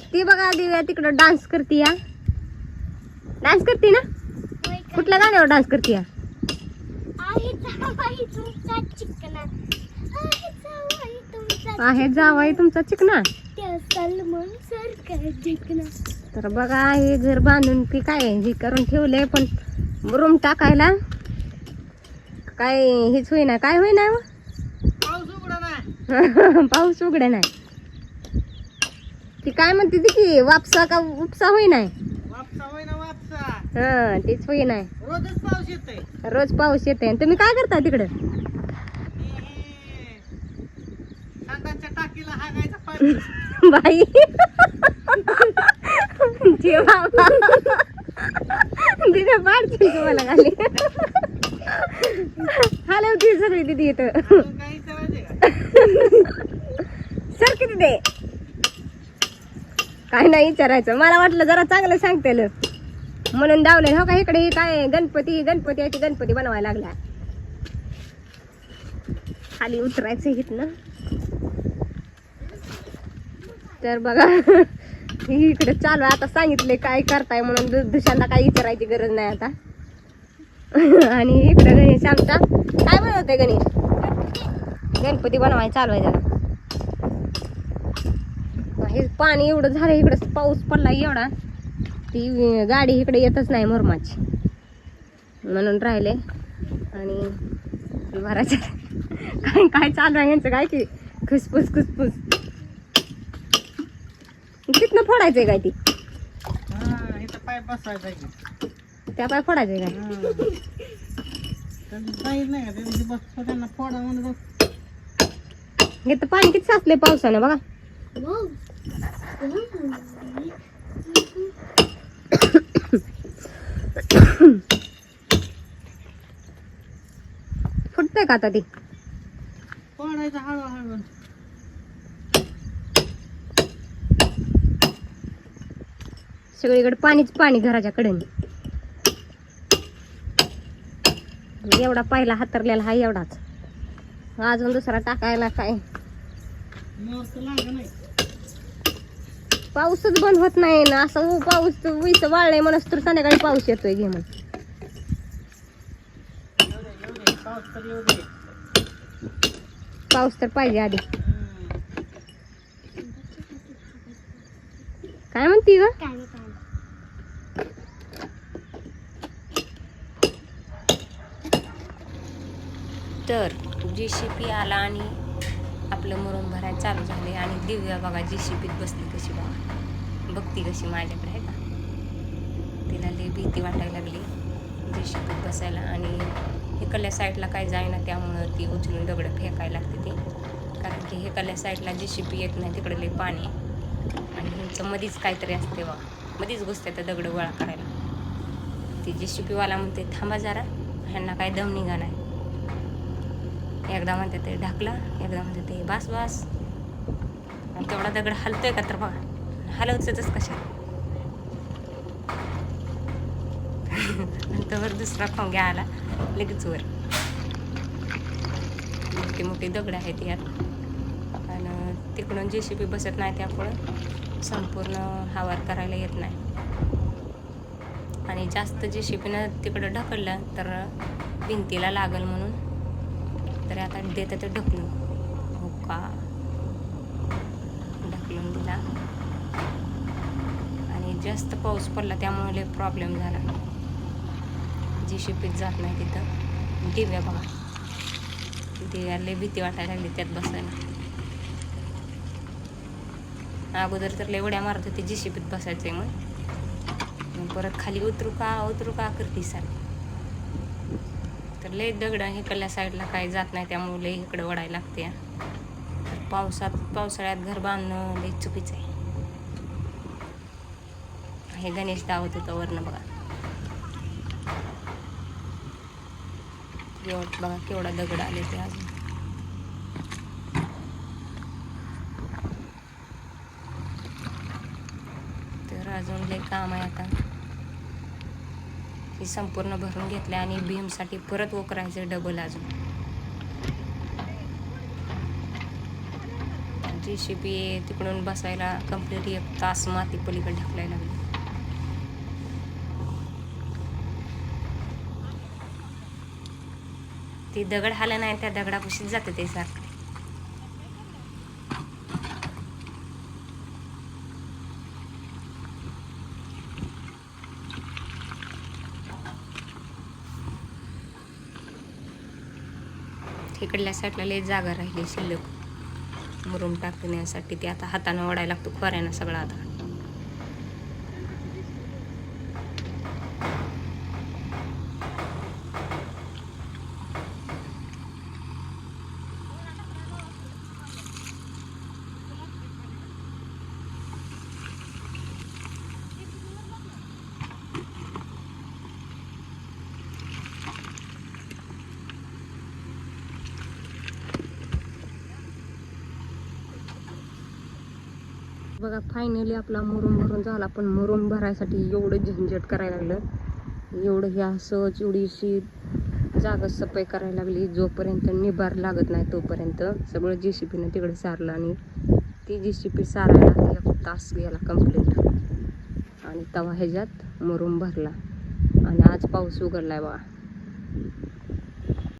तर ती बघा दिव्या तिकडं डान्स करते या डान्स करते ना? कुठल्या गाण्यावर डान्स करते या आहे जावाई तुमचा चिकना. तर बघा हे घर बांधून की काय हे करून ठेवलंय पण रूम टाकायला काय हेच होईना काय होईना हो? पाऊस उघडे नाही. ती काय म्हणते ती की वापसा का उपसा होईना वापसा होय ना वापसा. हा तेच रोजच पाऊस येतोय. रोज पाऊस येते आणि तुम्ही काय करता तिकडं? संडासच्या टाकीला हागायचा पाणी. बाई. जे बाबा. तिथे पाडतील तुम्हाला खाली. हलवती सगळी अजून काही विचारायचे का? सर किती दे? काय नाही विचारायचं. मला वाटलं जरा चांगलं सांगते म्हणून धावले. हो का इकडे हे काय गणपती गणपती याची गणपती बनवायला लागला खाली उतरायचं इथनं. तर बघा इकडे चालू आता सांगितले काय करताय म्हणून दुसऱ्यांदा काही विचारायची गरज नाही आता. आणि इकडे गणेश आमचा काय बनवते गणेश? गणपती बनवायला चालू आहे जरा. हे पाणी एवढं झालं इकडं पाऊस पडला एवढा. ती गाडी इकडे येतच नाही मुरमाची. म्हणून राहिले. आणि भरायचं काय काय चालू आहे यांचं? काय की खुसफुस खुसफुस. तिथनं फोडायचंय काय ती? हा इथं पाय त्या पाय फोडायचंय काय? नाही का फोडा म्हणत हे तर पाणी किती साचले पावसानं बघा. फुटतंय का आता ती? फोडायचं हळूहळू. सगळीकडे पाणीच पाणी घराच्या कडेने एवढा पहिला हातरलेला हा एवढाच. अजून दुसरा टाकायला काय? मोर तर लाग नाही. पाऊसच बंद होत नाही ना. असं पाऊस वीस वाळलंय म्हणून तर संध्याकाळी पाऊस येतोय घे मग पाऊस तर येऊ दे पाऊस तर पाहिजे आधी. काय म्हणती ग? तर जी सी पी आला आणि आपलं मुरुम भरायला चालू झाले आणि दिव्या बघा जी शिपीत बसली कशी बघा. बघती कशी माझ्याकडे आहे का? तिला लई भीती वाटायला लागली. जी शिपीत बसायला आणि इकडल्या साईडला काय जाईना त्यामुळं ती उचलून दगडं फेकायला लागते ती. कारण की इकडल्या साईडला जी शिपी येत नाही तिकडे लई पाणी आहे. आणि ह्यांचं मधीच काहीतरी असते बघा. मधीच घुसते तर दगड गोळा करायला. ती जी शिपीवाला म्हणते थांबा जरा ह्यांना काय दम निघा नाही एकदा म्हणते ते ढाकला एकदा म्हणते ते बास बास. आणि तेवढा दगड हलतोय का तर बघा. हलवचंच कशा नंतर दुसरा खोंग्या आला लगेच वर. मोठी मोठी दगड आहेत यात. आणि तिकडून जे सी बी बसत नाही त्यापुढं संपूर्ण हावार करायला येत नाही. आणि जास्त जे शिपीनं तिकडं ढकललं तर भिंतीला लागल म्हणून. तर आता देतं ते ढकलून. हो का? ढकलून दिला. आणि जास्त पाऊस पडला त्यामुळे लय प्रॉब्लेम झाला. जी शिपीत जात नाही तिथं. दिव्या बघा दिव्या लय भीती वाटायला लागली त्यात बसायला. अगोदर तर लय उड्या मारत होती जी शिपीत बसायचं मग मग परत खाली उतरू का? उतरू का? करते सारखी. तर लय दगड इकडल्या साईडला काही जात नाही त्यामुळे लय इकडं वडायला लागते. पावसात पावसाळ्यात घर बांधणं लय चुकीचं आहे. हे गणेश दावत होतं वरनं बघा. बघा केवढा दगड आले ते अजून. तर अजून लय काम आहे आता. हे संपूर्ण भरून घेतले आणि भीमसाठी परत ओकरायचं डबल अजून जी सी पी तिकडून बसायला कंप्लीट एक तास माती पलीकडे ढकलायला लागली. ती दगड हाल नाही त्या दगडापाशीच जाते ते सारखं. इकडल्या साईडला लय जागा राहिली शिल्लक. मुरुम टाकण्यासाठी ते आता हातानं ओढायला लागतो खोऱ्यानं सगळं आता. बघा फायनली आपला मुरुम भरून झाला. पण मुरुम भरायसाठी एवढं झंझट करायला लागलं. एवढं ह्या सहज एवढीशी जागा सफाई करायला लागली. जोपर्यंत निभार लागत नाही तोपर्यंत सगळं जे सी पीनं तिकडे सारलं आणि ती जे सी पी सारायला एक तास गेला कंप्लीट आणि तवा ह्याच्यात मुरुम भरला. आणि आज पाऊस उघडला आहे बा